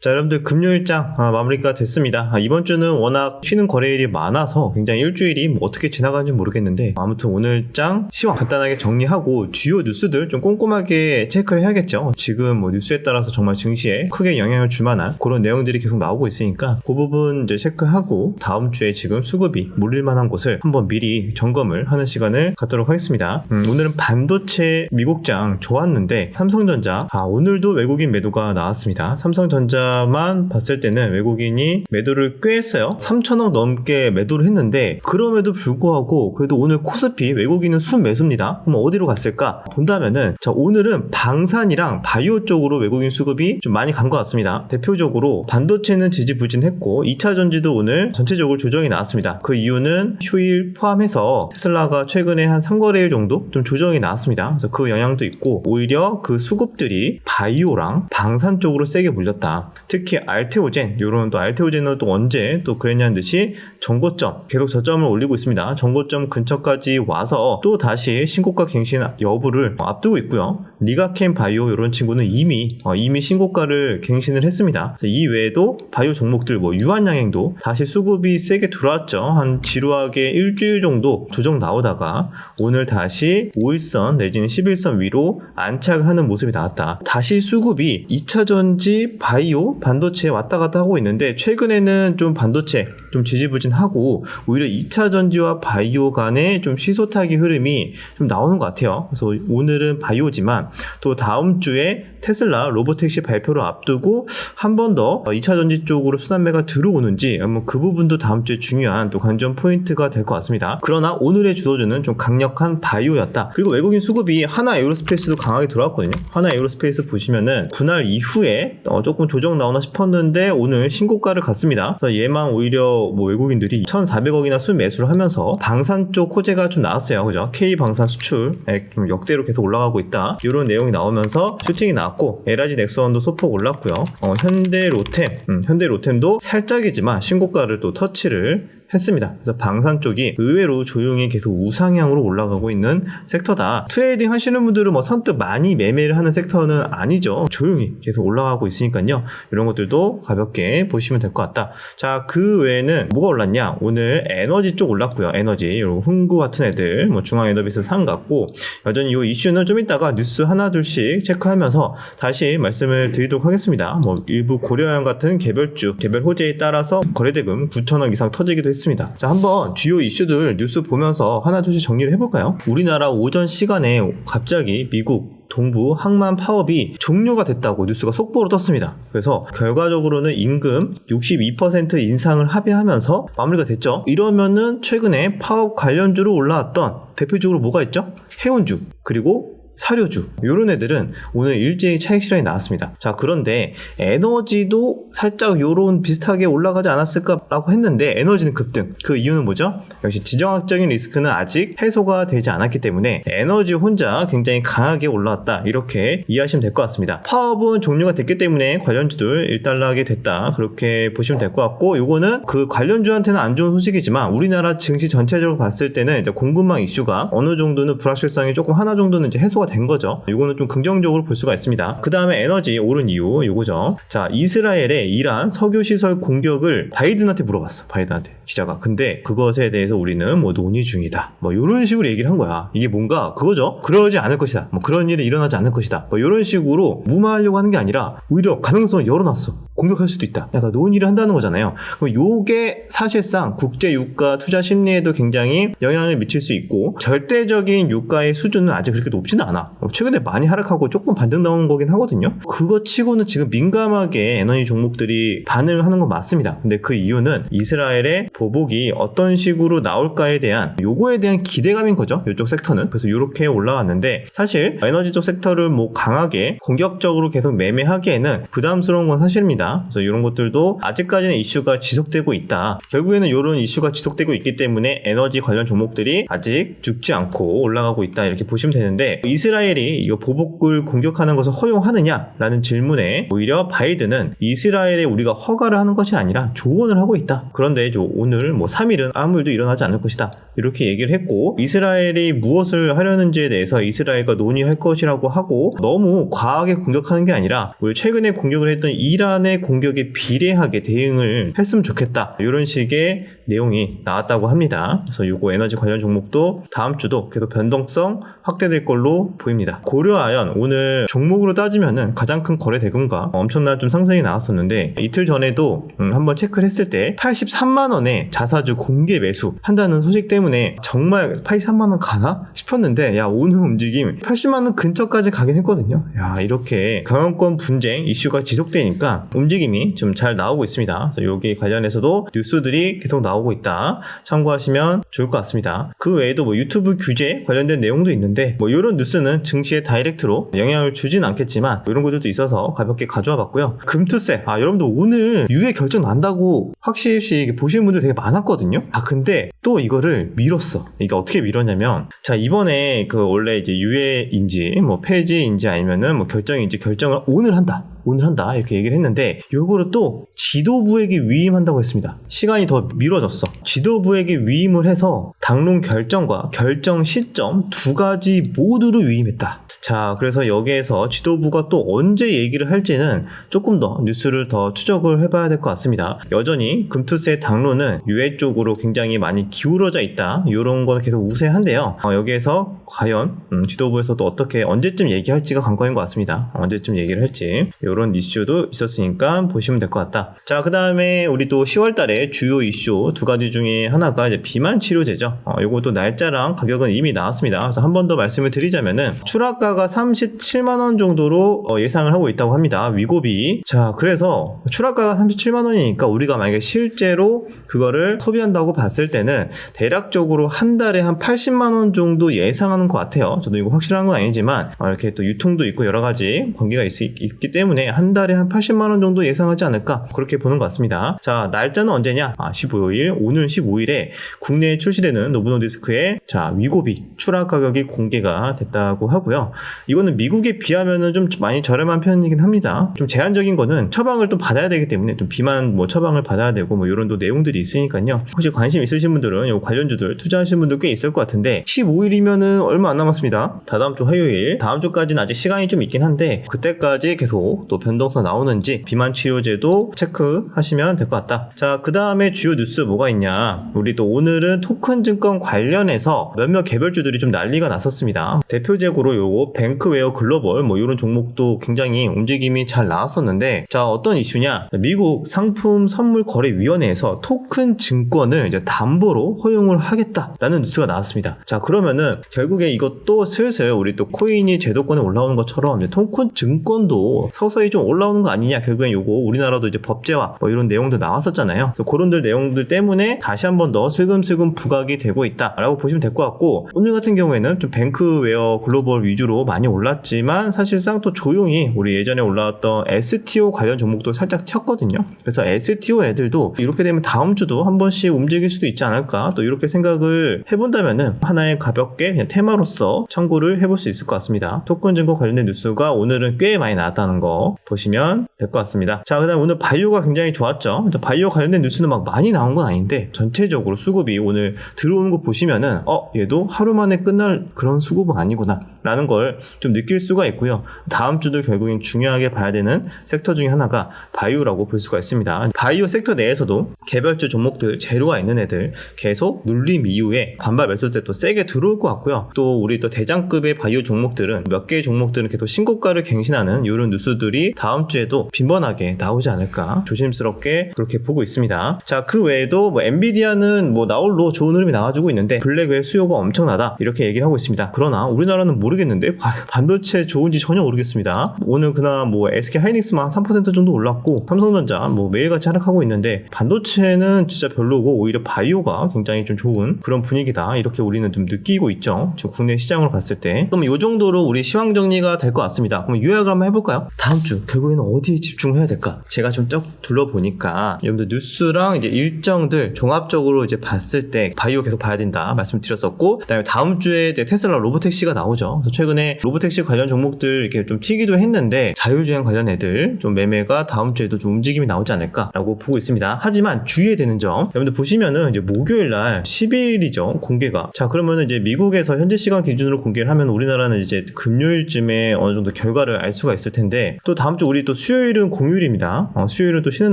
자, 여러분들 금요일장 아, 마무리가 됐습니다. 아, 이번 주는 워낙 쉬는 거래일이 많아서 굉장히 일주일이 뭐 어떻게 지나가는지 모르겠는데 아무튼 오늘장 시황 간단하게 정리하고 주요 뉴스들 좀 꼼꼼하게 체크를 해야겠죠. 지금 뭐 뉴스에 따라서 정말 증시에 크게 영향을 줄 만한 그런 내용들이 계속 나오고 있으니까 그 부분 이제 체크하고 다음 주에 지금 수급이 몰릴 만한 곳을 한번 미리 점검을 하는 시간을 갖도록 하겠습니다. 음, 오늘은 반도체 미국장 좋았는데 삼성전자 아, 오늘도 외국인 매도가 나왔습니다. 삼성전자 만 봤을 때는 외국인이 매도를 꽤 했어요. 3천억 넘게 매도를 했는데 그럼에도 불구하고 그래도 오늘 코스피 외국인은 순매수입니다. 그럼 어디로 갔을까? 본다면은 자 오늘은 방산이랑 바이오 쪽으로 외국인 수급이 좀 많이 간 것 같습니다. 대표적으로 반도체는 지지부진했고 2차 전지도 오늘 전체적으로 조정이 나왔습니다. 그 이유는 휴일 포함해서 테슬라가 최근에 한 3거래일 정도 좀 조정이 나왔습니다. 그래서 그 영향도 있고 오히려 그 수급들이 바이오랑 방산 쪽으로 세게 물렸다. 특히 알테오젠 요런 또 알테오젠은 또 언제 또 그랬냐는 듯이 정고점 계속 저점을 올리고 있습니다. 정고점 근처까지 와서 또 다시 신고가 갱신 여부를 앞두고 있고요. 리가켄 바이오 이런 친구는 이미 어, 이미 신고가를 갱신을 했습니다. 이 외에도 바이오 종목들 뭐 유한양행도 다시 수급이 세게 들어왔죠. 한 지루하게 일주일 정도 조정 나오다가 오늘 다시 5일선 내지는 11선 위로 안착을 하는 모습이 나왔다. 다시 수급이 2차 전지 바이오 반도체에 왔다 갔다 하고 있는데 최근에는 좀 반도체 좀 지지부진하고 오히려 2차 전지와 바이오 간의 좀 시소타기 흐름이 좀 나오는 것 같아요. 그래서 오늘은 바이오지만 또 다음 주에 테슬라 로보택시 발표를 앞두고 한 번 더 2차 전지 쪽으로 순환매가 들어오는지 그 부분도 다음 주에 중요한 또 관전 포인트가 될 것 같습니다. 그러나 오늘의 주도주는 좀 강력한 바이오였다. 그리고 외국인 수급이 하나 에어로스페이스도 강하게 들어왔거든요. 하나 에어로스페이스 보시면은 분할 이후에 어, 조금 조정 나오나 싶었는데 오늘 신고가를 갔습니다. 그래서 얘만 오히려 뭐 외국인들이 1,400억이나 수 매수를 하면서 방산 쪽 호재가 좀 나왔어요. 그죠? K 방산 수출액 좀 역대로 계속 올라가고 있다. 이런 내용이 나오면서 슈팅이 나왔고 LIG 넥스원도 소폭 올랐고요. 어, 현대 로템, 음, 현대 로템도 살짝이지만 신고가를 또 터치를 했습니다. 그래서 방산 쪽이 의외로 조용히 계속 우상향으로 올라가고 있는 섹터다. 트레이딩 하시는 분들은 뭐 선뜻 많이 매매를 하는 섹터는 아니죠. 조용히 계속 올라가고 있으니까요. 이런 것들도 가볍게 보시면 될 것 같다. 자, 그 외에는 뭐가 올랐냐? 오늘 에너지 쪽 올랐고요. 에너지, 이런 흥구 같은 애들, 뭐 중앙에너비스 상 같고 여전히 이 이슈는 좀 이따가 뉴스 하나 둘씩 체크하면서 다시 말씀을 드리도록 하겠습니다. 뭐 일부 고려형 같은 개별주, 개별 호재에 따라서 거래대금 9천억 이상 터지기도 했습니다. 자, 한번 주요 이슈들 뉴스 보면서 하나 둘씩 정리를 해볼까요? 우리나라 오전 시간에 갑자기 미국 동부 항만 파업이 종료가 됐다고 뉴스가 속보로 떴습니다. 그래서 결과적으로는 임금 62% 인상을 합의하면서 마무리가 됐죠. 이러면은 최근에 파업 관련주로 올라왔던 대표적으로 뭐가 있죠? 해운주 그리고 사료주 이런 애들은 오늘 일제히 차익 실현이 나왔습니다. 자 그런데 에너지도 살짝 요런 비슷하게 올라가지 않았을까라고 했는데 에너지는 급등. 그 이유는 뭐죠? 역시 지정학적인 리스크는 아직 해소가 되지 않았기 때문에 에너지 혼자 굉장히 강하게 올라왔다 이렇게 이해하시면 될 것 같습니다. 파업은 종료가 됐기 때문에 관련주들 일단락이 됐다 그렇게 보시면 될 것 같고 요거는 그 관련주한테는 안 좋은 소식이지만 우리나라 증시 전체적으로 봤을 때는 공급망 이슈가 어느 정도는 불확실성이 조금 하나 정도는 이제 해소가 된 거죠. 이거는 좀 긍정적으로 볼 수가 있습니다. 그 다음에 에너지 오른 이유 요거죠. 자 이스라엘의 이란 석유 시설 공격을 바이든한테 물어봤어. 바이든한테 기자가. 근데 그것에 대해서 우리는 뭐 논의 중이다. 뭐 이런 식으로 얘기를 한 거야. 이게 뭔가 그거죠. 그러지 않을 것이다. 뭐 그런 일이 일어나지 않을 것이다. 뭐 이런 식으로 무마하려고 하는 게 아니라 오히려 가능성을 열어놨어. 공격할 수도 있다. 약간 논의를 한다는 거잖아요. 그럼 요게 사실상 국제 유가 투자 심리에도 굉장히 영향을 미칠 수 있고 절대적인 유가의 수준은 아직 그렇게 높지는 않아. 최근에 많이 하락하고 조금 반등 나온 거긴 하거든요. 그거 치고는 지금 민감하게 에너지 종목들이 반응을 하는 건 맞습니다. 근데 그 이유는 이스라엘의 보복이 어떤 식으로 나올까에 대한 요거에 대한 기대감인 거죠. 이쪽 섹터는. 그래서 이렇게 올라왔는데 사실 에너지 쪽 섹터를 뭐 강하게 공격적으로 계속 매매하기에는 부담스러운 건 사실입니다. 그래서 이런 것들도 아직까지는 이슈가 지속되고 있다. 결국에는 이런 이슈가 지속되고 있기 때문에 에너지 관련 종목들이 아직 죽지 않고 올라가고 있다 이렇게 보시면 되는데 이스라엘 이스라엘이 이거 보복을 공격하는 것을 허용하느냐라는 질문에 오히려 바이든은 이스라엘에 우리가 허가를 하는 것이 아니라 조언을 하고 있다. 그런데 저 오늘 뭐 3일은 아무 일도 일어나지 않을 것이다. 이렇게 얘기를 했고 이스라엘이 무엇을 하려는지에 대해서 이스라엘과 논의할 것이라고 하고 너무 과하게 공격하는 게 아니라 우리 최근에 공격을 했던 이란의 공격에 비례하게 대응을 했으면 좋겠다. 이런 식의 내용이 나왔다고 합니다. 그래서 요거 에너지 관련 종목도 다음 주도 계속 변동성 확대될 걸로 보입니다. 고려아연 오늘 종목으로 따지면은 가장 큰 거래 대금과 엄청난 좀 상승이 나왔었는데 이틀 전에도 음, 한번 체크를 했을 때 83만 원에 자사주 공개 매수 한다는 소식 때문에 정말 83만 원 가나 싶었는데 야 오늘 움직임 80만 원 근처까지 가긴 했거든요. 야 이렇게 경영권 분쟁 이슈가 지속되니까 움직임이 좀 잘 나오고 있습니다. 여기 관련해서도 뉴스들이 계속 나오고 있다. 참고하시면 좋을 것 같습니다. 그 외에도 뭐 유튜브 규제 관련된 내용도 있는데 뭐 이런 뉴스는 증시에 다이렉트로 영향을 주진 않겠지만 이런 것들도 있어서 가볍게 가져와 봤고요. 금투세 아 여러분들 오늘 유예 결정 난다고 확실시 보시는 분들 되게 많았거든요. 아 근데 또 이거를 미뤘어. 이게 어떻게 미뤘냐면 자 이번에 그 원래 이제 유예인지 뭐 폐지인지 아니면은 뭐 결정인지 결정을 오늘 한다. 오늘 한다 이렇게 얘기를 했는데 요거를 또 지도부에게 위임한다고 했습니다. 시간이 더 미뤄졌 어. 지도부에게 위임을 해서 당론 결정과 결정 시점 두 가지 모두를 위임했다. 자, 그래서 여기에서 지도부가 또 언제 얘기를 할지는 조금 더 뉴스를 더 추적을 해봐야 될 것 같습니다. 여전히 금투세 당론은 유해 쪽으로 굉장히 많이 기울어져 있다. 이런 건 계속 우세한데요. 어, 여기에서 과연 음, 지도부에서도 어떻게 언제쯤 얘기할지가 관건인 것 같습니다. 언제쯤 얘기를 할지 이런 이슈도 있었으니까 보시면 될 것 같다. 자, 그 다음에 우리 또 10월달에 주요 이슈 두 가지 중에 하나가 이제 비만 치료제죠. 어, 요것도 날짜랑 가격은 이미 나왔습니다. 그래서 한 번 더 말씀을 드리자면은 출하가 가 37만 원 정도로 어, 예상을 하고 있다고 합니다. 위고비. 자, 그래서 출하가가 37만 원이니까 우리가 만약에 실제로 그거를 소비한다고 봤을 때는 대략적으로 한 달에 한 80만 원 정도 예상하는 것 같아요. 저도 이거 확실한 건 아니지만 어, 이렇게 또 유통도 있고 여러 가지 관계가 있, 있기 때문에 한 달에 한 80만 원 정도 예상하지 않을까 그렇게 보는 것 같습니다. 자, 날짜는 언제냐? 아, 15일. 오늘 15일에 국내에 출시되는 노브노디스크의 자, 위고비 출하 가격이 공개가 됐다고 하고요. 이거는 미국에 비하면은 좀 많이 저렴한 편이긴 합니다. 좀 제한적인 거는 처방을 또 받아야 되기 때문에 좀 비만 뭐 처방을 받아야 되고 뭐 이런 또 내용들이 있으니까요. 혹시 관심 있으신 분들은 요 관련주들 투자하신 분들 꽤 있을 것 같은데 15일이면은 얼마 안 남았습니다. 다다음 주 화요일 다음 주까지는 아직 시간이 좀 있긴 한데 그때까지 계속 또 변동성 나오는지 비만 치료제도 체크하시면 될 것 같다. 자, 그 다음에 주요 뉴스 뭐가 있냐? 우리 또 오늘은 토큰 증권 관련해서 몇몇 개별주들이 좀 난리가 났었습니다. 대표적으로 요거 뱅크웨어 글로벌 뭐 이런 종목도 굉장히 움직임이 잘 나왔었는데 자 어떤 이슈냐 미국 상품 선물 거래 위원회에서 토큰 증권을 이제 담보로 허용을 하겠다라는 뉴스가 나왔습니다. 자 그러면은 결국에 이것도 슬슬 우리 또 코인이 제도권에 올라오는 것처럼 이제 토큰 증권도 서서히 좀 올라오는 거 아니냐 결국엔 요거 우리나라도 이제 법제화 뭐 이런 내용도 나왔었잖아요. 그래서 그런들 내용들 때문에 다시 한 번 더 슬금슬금 부각이 되고 있다라고 보시면 될 것 같고 오늘 같은 경우에는 좀 뱅크웨어 글로벌 위주로 많이 올랐지만 사실상 또 조용히 우리 예전에 올라왔던 STO 관련 종목도 살짝 튀었거든요. 그래서 STO 애들도 이렇게 되면 다음 주도 한 번씩 움직일 수도 있지 않을까 또 이렇게 생각을 해본다면은 하나의 가볍게 그냥 테마로서 참고를 해볼 수 있을 것 같습니다. 토큰 증권 관련된 뉴스가 오늘은 꽤 많이 나왔다는 거 보시면 될 것 같습니다. 자, 그 다음 오늘 바이오가 굉장히 좋았죠. 바이오 관련된 뉴스는 막 많이 나온 건 아닌데 전체적으로 수급이 오늘 들어오는 거 보시면은 어 얘도 하루 만에 끝날 그런 수급은 아니구나. 라는 걸좀 느낄 수가 있고요. 다음 주도 결국엔 중요하게 봐야 되는 섹터 중에 하나가 바이오라고 볼 수가 있습니다. 바이오 섹터 내에서도 개별주 종목들 재료가 있는 애들 계속 눌림 이후에 반발 매수세 또 세게 들어올 것 같고요. 또 우리 또 대장급의 바이오 종목들은 몇 개의 종목들은 계속 신고가를 갱신하는 이런 뉴스들이 다음 주에도 빈번하게 나오지 않을까 조심스럽게 그렇게 보고 있습니다. 자, 그 외에도 뭐 엔비디아는 뭐 나홀로 좋은 흐름이 나와주고 있는데 블랙의 수요가 엄청나다 이렇게 얘기를 하고 있습니다. 그러나 우리나라는 모르겠는데 바- 반도체 좋은지 전혀 모르겠습니다. 오늘 그나 뭐 SK 하이닉스만 3% 정도 올랐고 삼성전자 뭐 매일같이 하락하고 있는데 반도체는 진짜 별로고 오히려 바이오가 굉장히 좀 좋은 그런 분위기다 이렇게 우리는 좀 느끼고 있죠. 지금 국내 시장으로 봤을 때 그럼 이 정도로 우리 시황 정리가 될 것 같습니다. 그럼 요약을 한번 해볼까요? 다음 주 결국에는 어디에 집중해야 될까? 제가 좀쩍 둘러보니까 여러분들 뉴스랑 이제 일정들 종합적으로 이제 봤을 때 바이오 계속 봐야 된다 말씀드렸었고 그다음에 다음 주에 이제 테슬라 로보택시가 나오죠. 그래서 최근에 로보택시 관련 종목들 이렇게 좀 튀기도 했는데 자율주행 관련 애들 좀 매매가 다음 주에도 좀 움직임이 나오지 않을까라고 보고 있습니다. 하지만 주의해야 되는 점 여러분들 보시면은 이제 목요일 날 10일이죠 공개가 자 그러면은 이제 미국에서 현재 시간 기준으로 공개를 하면 우리나라는 이제 금요일쯤에 어느 정도 결과를 알 수가 있을 텐데 또 다음 주 우리 또 수요일은 공휴일입니다. 어, 수요일은 또 쉬는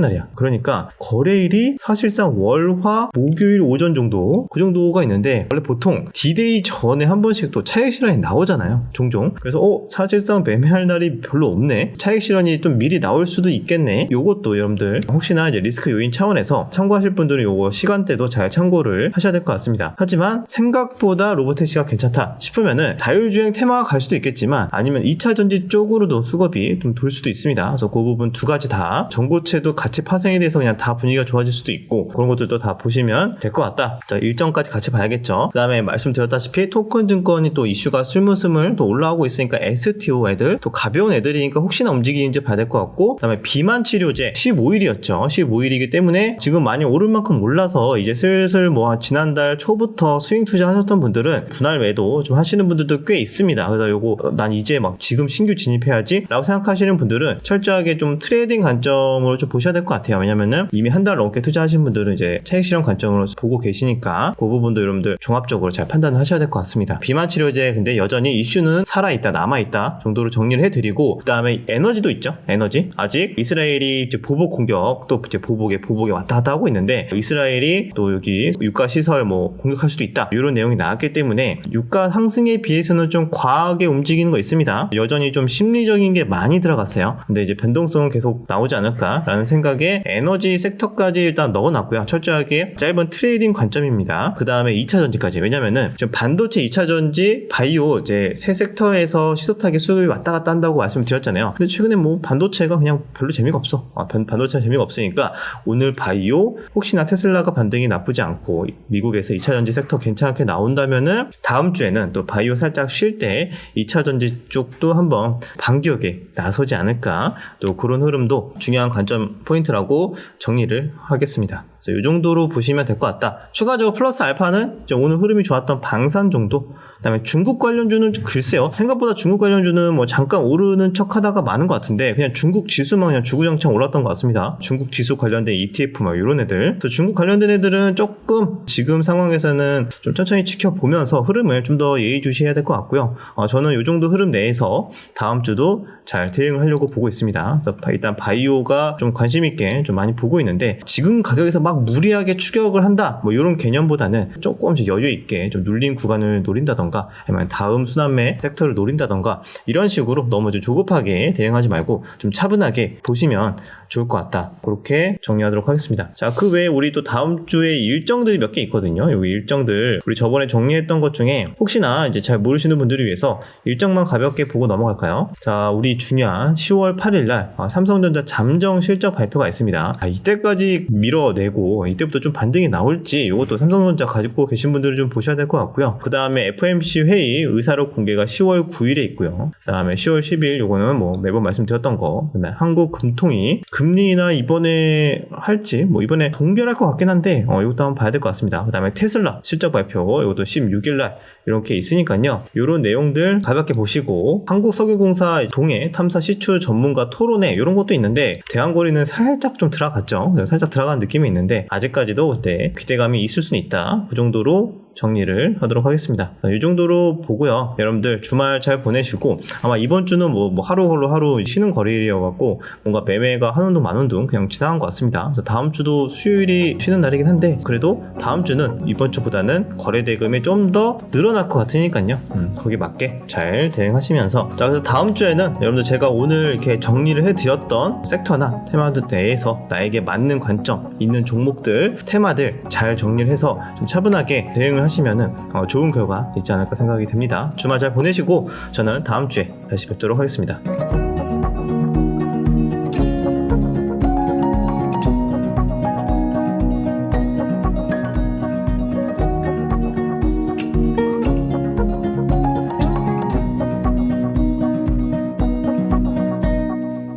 날이야. 그러니까 거래일이 사실상 월화 목요일 오전 정도 그 정도가 있는데 원래 보통 D-Day 전에 한 번씩 또 차익 실현이 나오잖아요. 종종. 그래서 어 사실상 매매할 날이 별로 없네. 차익 실현이 좀 미리 나올 수도 있겠네. 요것도 여러분들 혹시나 이제 리스크 요인 차원에서 참고하실 분들은 요거 시간대도 잘 참고를 하셔야 될 것 같습니다. 하지만 생각보다 로보택시가 괜찮다 싶으면은 자율주행 테마가 갈 수도 있겠지만 아니면 2차 전지 쪽으로도 수급이 좀 돌 수도 있습니다. 그래서 그 부분 두 가지 다 전고체도 같이 파생이 돼서 그냥 다 분위기가 좋아질 수도 있고 그런 것들도 다 보시면 될 것 같다. 자, 일정까지 같이 봐야겠죠. 그 다음에 말씀드렸다시피 토큰 증권이 또 이슈가 스물스물 또 올라오고 있으니까 STO 애들 또 가벼운 애들이니까 혹시나 움직이는지 봐야 될 것 같고 그 다음에 비만 치료제 15일이었죠. 15일이기 때문에 지금 많이 오를 만큼 올라서 이제 슬슬 뭐 지난달 초부터 스윙 투자하셨던 분들은 분할 매도 좀 하시는 분들도 꽤 있습니다. 그래서 요거 어, 난 이제 막 지금 신규 진입해야지 라고 생각하시는 분들은 철저하게 좀 트레이딩 관점으로 좀 보셔야 될 것 같아요. 왜냐면은 이미 한 달 넘게 투자하신 분들은 이제 차익 실현 관점으로 보고 계시니까 그 부분도 여러분들 종합적으로 잘 판단을 하셔야 될 것 같습니다. 비만 치료제 근데 여전히 이슈는 살아있다 남아있다 정도로 정리를 해드리고 그 다음에 에너지도 있죠. 에너지 아직 이스라엘이 이제 보복 공격 또 이제 보복에 보복에 왔다 갔다 하고 있는데 이스라엘이 또 여기 유가 시설 뭐 공격할 수도 있다 이런 내용이 나왔기 때문에 유가 상승에 비해서는 좀 과하게 움직이는 거 있습니다. 여전히 좀 심리적인 게 많이 들어갔어요. 근데 이제 변동성은 계속 나오지 않을까라는 생각에 에너지 섹터까지 일단 넣어놨고요. 철저하게 짧은 트레이딩 관점입니다. 그 다음에 2차 전지까지 왜냐면은 지금 반도체 2차 전지 바이오 이제 세 섹터에서 시소타게 수급이 왔다 갔다 한다고 말씀드렸잖아요. 근데 최근에 뭐 반도체가 그냥 별로 재미가 없어. 아, 반, 반도체가 재미가 없으니까 오늘 바이오 혹시나 테슬라가 반등이 나쁘지 않고 미국에서 2차 전지 섹터 괜찮게 나온다면은 다음 주에는 또 바이오 살짝 쉴 때 2차 전지 쪽도 한번 반격에 나서지 않을까 또 그런 흐름도 중요한 관점 포인트라고 정리를 하겠습니다. 이 정도로 보시면 될 것 같다. 추가적으로 플러스 알파는 오늘 흐름이 좋았던 방산 정도 그다음에 중국 관련주는 글쎄요. 생각보다 중국 관련주는 뭐 잠깐 오르는 척하다가 많은 것 같은데 그냥 중국 지수만 그냥 주구장창 올랐던 것 같습니다. 중국 지수 관련된 ETF 막 이런 애들. 그래서 중국 관련된 애들은 조금 지금 상황에서는 좀 천천히 지켜보면서 흐름을 좀 더 예의주시해야 될 것 같고요. 어, 저는 이 정도 흐름 내에서 다음 주도 잘 대응을 하려고 보고 있습니다. 그래서 바- 일단 바이오가 좀 관심 있게 좀 많이 보고 있는데 지금 가격에서 막 무리하게 추격을 한다 뭐 이런 개념보다는 조금씩 여유 있게 좀 눌린 구간을 노린다던가 아니면 다음 순환매 섹터를 노린다던가 이런 식으로 너무 좀 조급하게 대응하지 말고 좀 차분하게 보시면 좋을 것 같다. 그렇게 정리하도록 하겠습니다. 자, 그 외에 우리 또 다음 주에 일정들이 몇 개 있거든요. 여기 일정들 우리 저번에 정리했던 것 중에 혹시나 이제 잘 모르시는 분들을 위해서 일정만 가볍게 보고 넘어갈까요? 자, 우리 중요한 10월 8일 날 아, 삼성전자 잠정 실적 발표가 있습니다. 아, 이때까지 밀어내고 이때부터 좀 반등이 나올지 이것도 삼성전자 가지고 계신 분들은 좀 보셔야 될 것 같고요. 그 다음에 FMC 회의 의사록 공개가 10월 9일에 있고요. 그 다음에 10월 10일 요거는 뭐 매번 말씀드렸던 거. 그다음에 한국 금통이 금리나 이번에 할지 뭐 이번에 동결할 것 같긴 한데 어, 이것도 한번 봐야 될 것 같습니다. 그 다음에 테슬라 실적 발표 이것도 16일 날 이렇게 있으니까요. 이런 내용들 가볍게 보시고 한국석유공사 동해 탐사 시추 전문가 토론회 이런 것도 있는데 대왕거리는 살짝 좀 들어갔죠. 살짝 들어간 느낌이 있는데 아직까지도 그때 기대감이 있을 수는 있다. 그 정도로 정리를 하도록 하겠습니다. 이 정도로 보고요. 여러분들 주말 잘 보내시고 아마 이번 주는 뭐, 뭐 하루 하루 쉬는 거리여갖고 뭔가 매매가 한 운동 만 운동 그냥 지나간 것 같습니다. 그래서 다음 주도 수요일이 쉬는 날이긴 한데 그래도 다음 주는 이번 주보다는 거래 대금이 좀 더 늘어날 것 같으니까요. 음, 거기 맞게 잘 대응하시면서 자 그래서 다음 주에는 여러분들 제가 오늘 이렇게 정리를 해드렸던 섹터나 테마들 내에서 나에게 맞는 관점 있는 종목들 테마들 잘 정리를 해서 좀 차분하게 대응을 하시면은 어, 좋은 결과 있지 않을까 생각이 듭니다. 주말 잘 보내시고 저는 다음 주에 다시 뵙도록 하겠습니다.